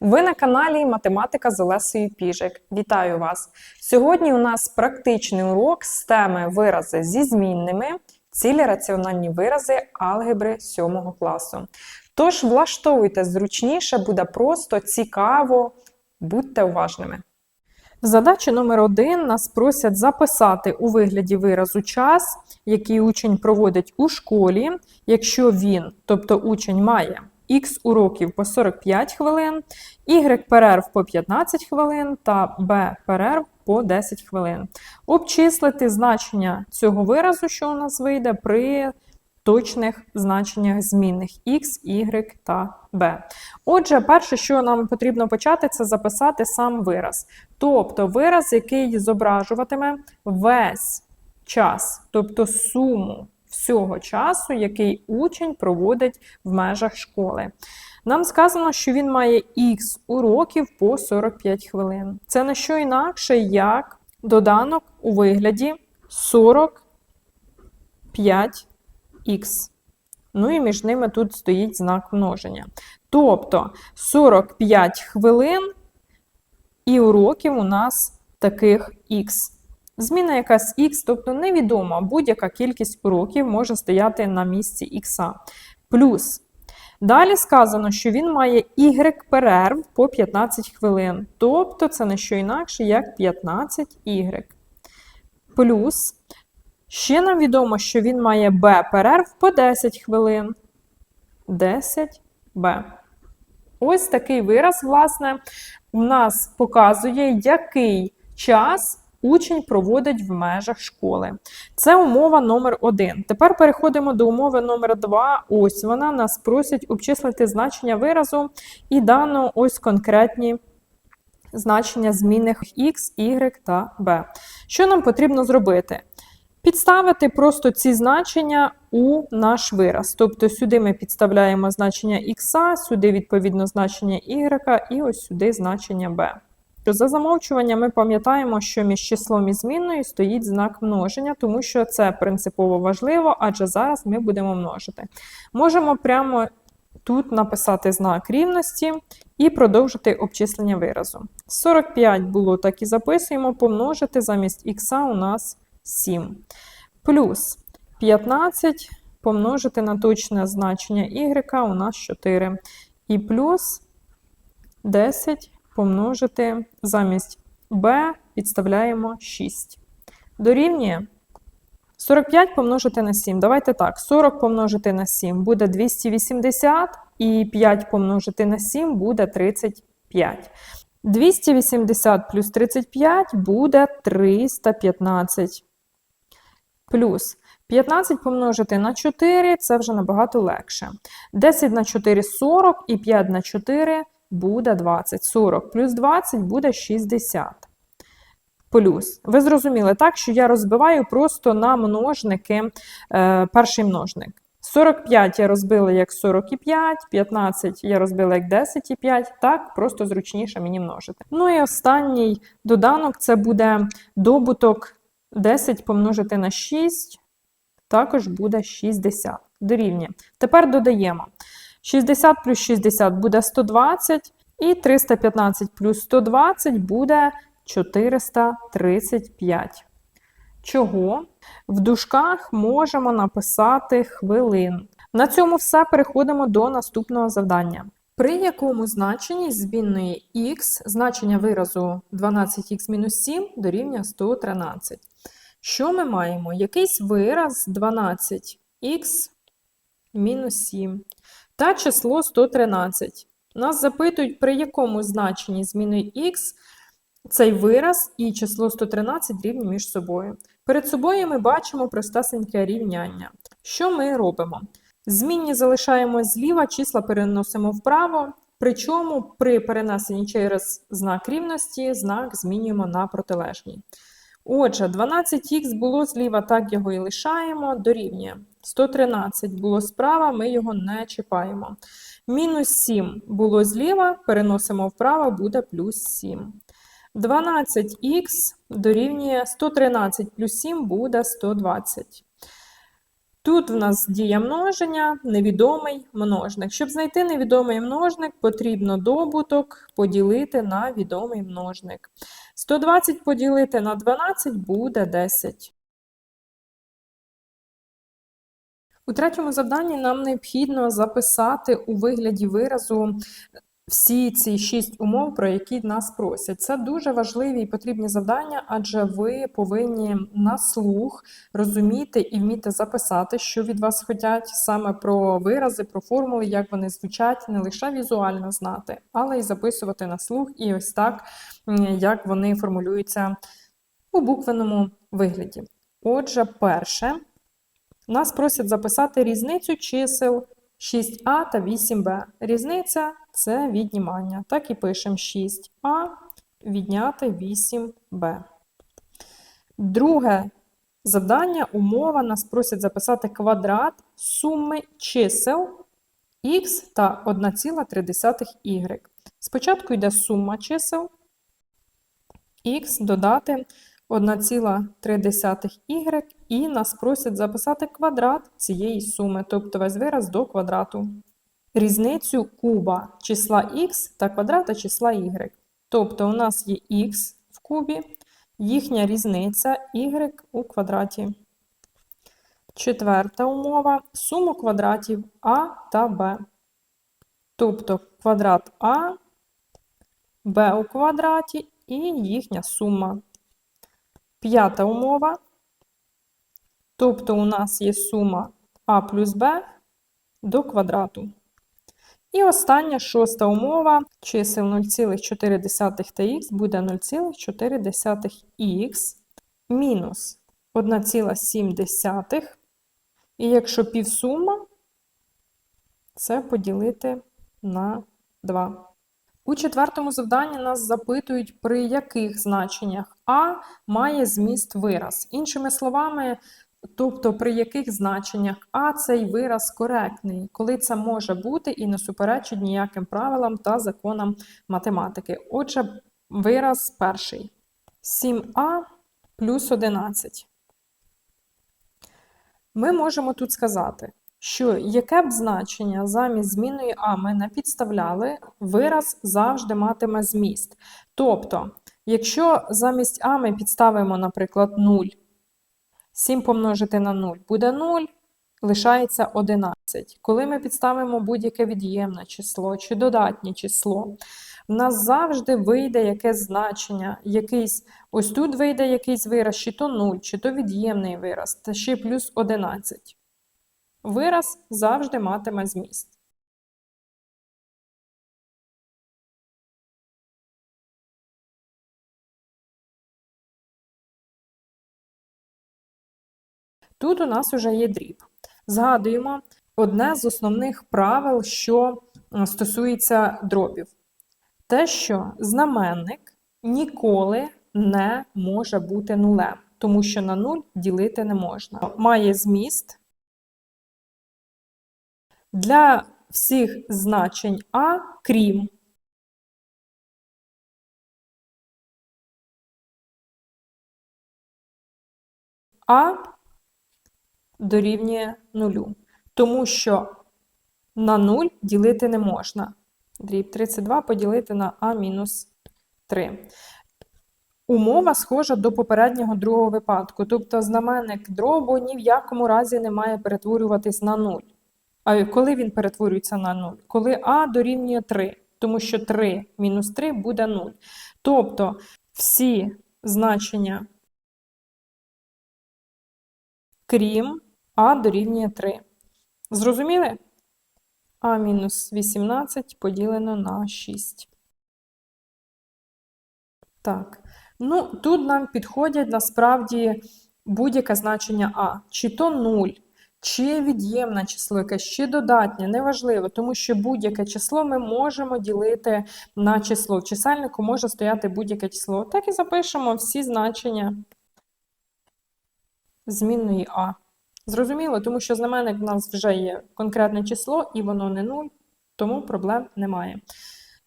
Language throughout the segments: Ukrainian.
Ви на каналі Математика з Олесею Піжик. Вітаю вас! Сьогодні у нас практичний урок з теми вирази зі змінними, цілі раціональні вирази алгебри 7 класу. Тож влаштовуйте зручніше, буде просто цікаво, будьте уважними. В задачі номер один нас просять записати у вигляді виразу час, який учень проводить у школі, якщо він, тобто учень, має Х уроків по 45 хвилин, Y перерв по 15 хвилин та B перерв по 10 хвилин. Обчислити значення цього виразу, що у нас вийде, при точних значеннях змінних X, Y та B. Отже, перше, що нам потрібно почати, це записати сам вираз. Тобто вираз, який зображуватиме весь час, тобто суму всього часу, який учень проводить в межах школи. Нам сказано, що він має Х уроків по 45 хвилин. Це не що інакше, як доданок у вигляді 45х. Ну і між ними тут стоїть знак множення. Тобто 45 хвилин і уроків у нас таких х. Зміна якась х, тобто невідома будь-яка кількість уроків може стояти на місці х. Плюс. Далі сказано, що він має y перерв по 15 хвилин. Тобто це не що інакше, як 15y. Плюс. Ще нам відомо, що він має b перерв по 10 хвилин. 10b. Ось такий вираз, власне, у нас показує, який час учень проводить в межах школи. Це умова номер 1 Тепер переходимо до умови номер 2 Ось вона нас просить обчислити значення виразу і дано ось конкретні значення змінних x, y та b. Що нам потрібно зробити? Підставити просто ці значення у наш вираз. Тобто сюди ми підставляємо значення х, сюди, відповідно, значення y, і ось сюди значення b. То за замовчуванням ми пам'ятаємо, що між числом і змінною стоїть знак множення, тому що це принципово важливо, адже зараз ми будемо множити. Можемо прямо тут написати знак рівності і продовжити обчислення виразу. 45 було, так і записуємо, помножити замість х у нас 7. Плюс 15 помножити на точне значення y у нас 4. І плюс 10 помножити замість b підставляємо 6. Дорівнює 45 помножити на 7. Давайте так, 40 помножити на 7 буде 280, і 5 помножити на 7 буде 35. 280 плюс 35 буде 315. Плюс 15 помножити на 4 це вже набагато легше. 10 на 4 40 і 5 на 4 буде 20. 40 плюс 20 буде 60. Плюс. Ви зрозуміли, так, що я розбиваю просто на множники е, перший множник. 45 я розбила як 45, 15 я розбила як 10 і 5, так, просто зручніше мені множити. Ну і останній доданок це буде добуток 10 помножити на 6, також буде 60. Дорівнює. Тепер додаємо. 60 плюс 60 буде 120, і 315 плюс 120 буде 435. Чого? В дужках можемо написати хвилин. На цьому все переходимо до наступного завдання. При якому значенні змінної х значення виразу 12х-7 дорівнює 113. Що ми маємо? Якийсь вираз 12х мінус 7 та число 113. Нас запитують, при якому значенні зміною х цей вираз і число 113 рівні між собою. Перед собою ми бачимо простесеньке рівняння. Що ми робимо? Змінні залишаємо зліва, числа переносимо вправо, причому при перенесенні через знак рівності знак змінюємо на протилежній. Отже, 12х було зліва, так його і лишаємо, дорівнює. 113 було справа, ми його не чіпаємо. Мінус 7 було зліва, переносимо вправо, буде плюс 7. 12х дорівнює 113 плюс 7 буде 120. Тут в нас дія множення, невідомий множник. Щоб знайти невідомий множник, потрібно добуток поділити на відомий множник. 120 поділити на 12 буде 10. У третьому завданні нам необхідно записати у вигляді виразу всі ці шість умов, про які нас просять. Це дуже важливі і потрібні завдання, адже ви повинні на слух розуміти і вміти записати, що від вас хочуть, саме про вирази, про формули, як вони звучать, не лише візуально знати, але й записувати на слух, і ось так, як вони формулюються у буквеному вигляді. Отже, перше. Нас просять записати різницю чисел 6а та 8b. Різниця це віднімання. Так і пишемо 6а відняти 8b. Друге завдання, умова, нас просять записати квадрат суми чисел х та 1,3y. Спочатку йде сума чисел х додати 1,3y і нас просять записати квадрат цієї суми, тобто весь вираз до квадрату. Різницю куба числа х та квадрата числа y. Тобто у нас є х в кубі, їхня різниця y у квадраті. Четверта умова суму квадратів а та b. Тобто квадрат а, b у квадраті і їхня сума. П'ята умова. Тобто у нас є сума а плюс b до квадрату. І остання шоста умова чисел 0,4 та х буде 0,4х мінус 1,7. І якщо півсума, це поділити на 2. У четвертому завданні нас запитують, при яких значеннях А має зміст вираз. Іншими словами, тобто при яких значеннях А цей вираз коректний, коли це може бути і не суперечить ніяким правилам та законам математики. Отже, вираз перший. 7а плюс 11. Ми можемо тут сказати, що яке б значення замість змінної А ми не підставляли, вираз завжди матиме зміст. Тобто, якщо замість А ми підставимо, наприклад, 0, 7 помножити на 0 буде 0, лишається 11. Коли ми підставимо будь-яке від'ємне число чи додатнє число, в нас завжди вийде якесь значення, якийсь, ось тут вийде якийсь вираз, чи то 0, чи то від'ємний вираз, та ще плюс 11. Вираз завжди матиме зміст. Тут у нас вже є дріб. Згадуємо одне з основних правил, що стосується дробів. Те, що знаменник ніколи не може бути нулем, тому що на нуль ділити не можна. Має зміст для всіх значень А, крім А дорівнює нулю, тому що на 0 ділити не можна. Дріб 32 поділити на А мінус 3. Умова схожа до попереднього другого випадку, тобто знаменник дробу ні в якому разі не має перетворюватись на 0. А коли він перетворюється на 0? Коли А дорівнює 3, тому що 3 мінус 3 буде 0. Тобто всі значення, крім А дорівнює 3. Зрозуміли? А мінус 18 поділено на 6. Так. Ну, тут нам підходять насправді будь-яке значення А. Чи то 0, чи від'ємне число якесь, чи додатнє, неважливо, тому що будь-яке число ми можемо ділити на число. В чисельнику може стояти будь-яке число. Так і запишемо всі значення змінної А. Зрозуміло, тому що знаменник в нас вже є конкретне число, і воно не 0, тому проблем немає.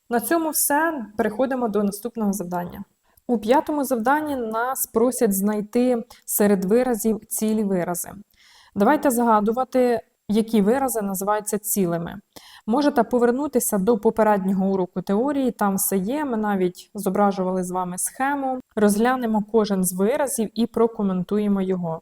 На цьому все. Переходимо до наступного завдання. У п'ятому завданні нас просять знайти серед виразів цілі вирази. Давайте згадувати, які вирази називаються цілими. Можете повернутися до попереднього уроку теорії, там все є. Ми навіть зображували з вами схему, розглянемо кожен з виразів і прокоментуємо його.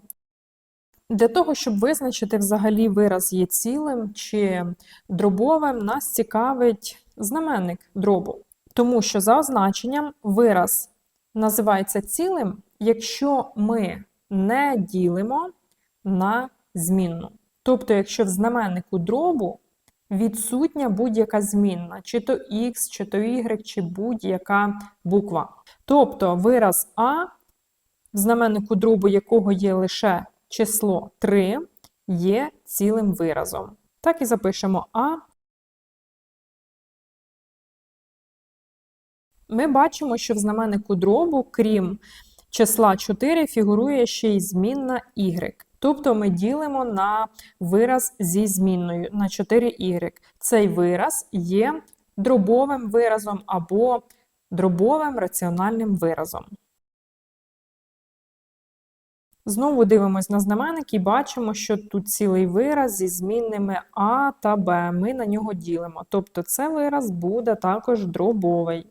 Для того, щоб визначити взагалі вираз є цілим чи дробовим, нас цікавить знаменник дробу. Тому що за означенням вираз називається цілим, якщо ми не ділимо на змінну. Тобто, якщо в знаменнику дробу відсутня будь-яка змінна, чи то x, чи то y, чи будь-яка буква. Тобто вираз А, в знаменнику дробу якого є лише число 3, є цілим виразом. Так і запишемо А. Ми бачимо, що в знаменнику дробу, крім числа 4, фігурує ще й змінна y. Тобто ми ділимо на вираз зі змінною на 4y. Цей вираз є дробовим виразом або дробовим раціональним виразом. Знову дивимось на знаменник і бачимо, що тут цілий вираз зі змінними А та Б. Ми на нього ділимо. Тобто це вираз буде також дробовий.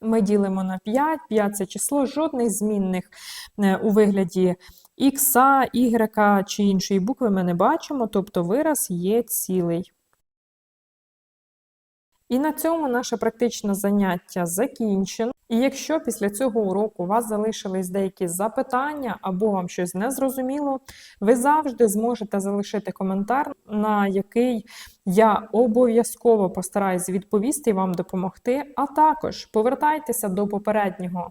Ми ділимо на 5, 5 це число, жодних змінних е, у вигляді х, y чи іншої букви ми не бачимо, тобто вираз є цілий. І на цьому наше практичне заняття закінчено. І якщо після цього уроку у вас залишились деякі запитання або вам щось не зрозуміло, ви завжди зможете залишити коментар, на який я обов'язково постараюсь відповісти і вам допомогти. А також повертайтеся до попереднього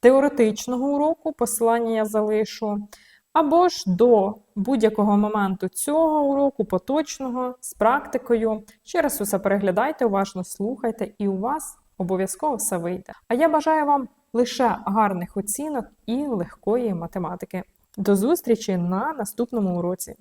теоретичного уроку, посилання я залишу. Або ж до будь-якого моменту цього уроку, поточного, з практикою. Ще раз усе переглядайте, уважно слухайте, і у вас обов'язково все вийде. А я бажаю вам лише гарних оцінок і легкої математики. До зустрічі на наступному уроці!